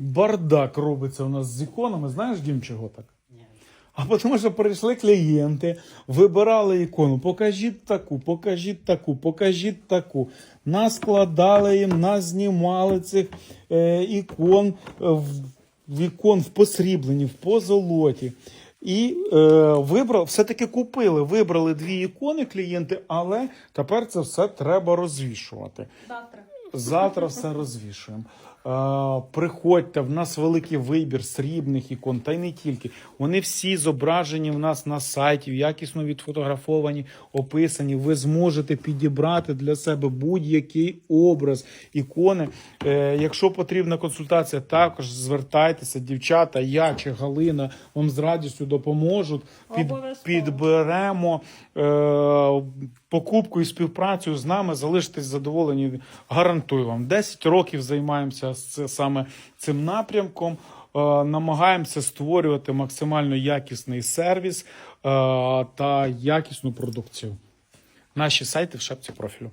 бардак робиться у нас з іконами. Знаєш, Дім, чого так? А тому що прийшли клієнти, вибирали ікону. Покажіть таку, покажіть таку, покажіть таку. Наскладали їм, назнімали цих е, ікон е, в, в ікон в посрібленні, в позолоті. І е, вибрав, все-таки купили, вибрали дві ікони клієнти, але тепер це все треба розвішувати. Завтра. Завтра все розвішуємо. Е, приходьте, в нас великий вибір срібних ікон, та й не тільки. Вони всі зображені в нас на сайті, якісно відфотографовані, описані. Ви зможете підібрати для себе будь-який образ ікони. Е, якщо потрібна консультація, також звертайтеся, дівчата, я чи Галина вам з радістю допоможуть. Під, підберемо е, покупку і співпрацю з нами, залишитесь задоволені. Гарантую вам. 10 років займаємося саме цим напрямком. Е, намагаємося створювати максимально якісний сервіс е, та якісну продукцію. Наші сайти в шапці профілю.